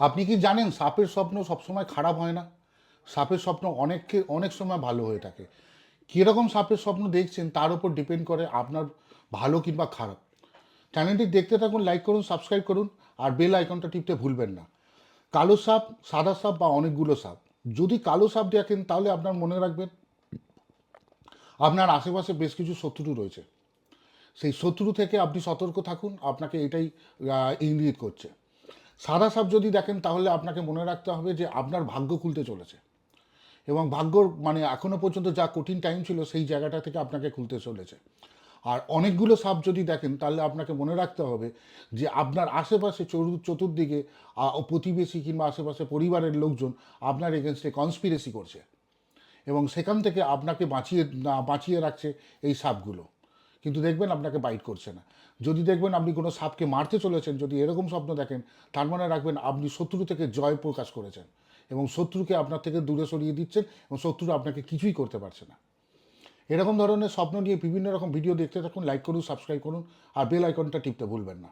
আপনি কি জানেন সাপের স্বপ্ন সবসময় খারাপ হয় না? সাপের স্বপ্ন অনেককে, অনেক সময় ভালো হয়ে থাকে। কীরকম সাপের স্বপ্ন দেখছেন তার উপর ডিপেন্ড করে আপনার ভালো কিংবা খারাপ। চ্যানেলটি দেখতে থাকুন লাইক করুন সাবস্ক্রাইব করুন আর বেল আইকনটা টিপতে ভুলবেন না। কালো সাপ, সাদা সাপ বা অনেকগুলো সাপ। যদি কালো সাপ দেখেন তাহলে আপনার মনে রাখবেন আপনার আশেপাশে বেশ কিছু শত্রু রয়েছে। সেই শত্রু থেকে আপনি সতর্ক থাকুন, আপনাকে এটাই ইঙ্গিত করছে। সাদা সাপ যদি দেখেন, তাহলে আপনাকে মনে রাখতে হবে যে আপনার ভাগ্য খুলতে চলেছে। এবং ভাগ্যর মানে এখনও পর্যন্ত যা কঠিন টাইম ছিল, সেই জায়গাটা থেকে আপনাকে খুলতে চলেছে। আর অনেকগুলো সাপ যদি দেখেন, তাহলে আপনাকে মনে রাখতে হবে যে আপনার আশেপাশে চতুর্দিকে প্রতিবেশী কিংবা আশেপাশে পরিবারের লোকজন আপনার এগেনস্টে কনস্পিরেসি করছে। এবং সেখান থেকে আপনাকে বাঁচিয়ে বাঁচিয়ে রাখছে এই সাপগুলো। কিন্তু দেখবেন আপনাকে বাইট করছে না। যদি দেখবেন আপনি কোনো সাপকে মারতে চলেছেন, যদি এরকম স্বপ্ন দেখেন, তার মানে রাখবেন আপনি শত্রু থেকে জয় প্রকাশ করেছেন এবং শত্রুকে আপনার থেকে দূরে সরিয়ে দিচ্ছেন এবং শত্রু আপনাকে কিছুই করতে পারছে না। এরকম ধরনের স্বপ্ন নিয়ে বিভিন্ন রকম ভিডিও দেখতে থাকুন লাইক করুন সাবস্ক্রাইব করুন আর বেল আইকনটা টিপতে ভুলবেন না।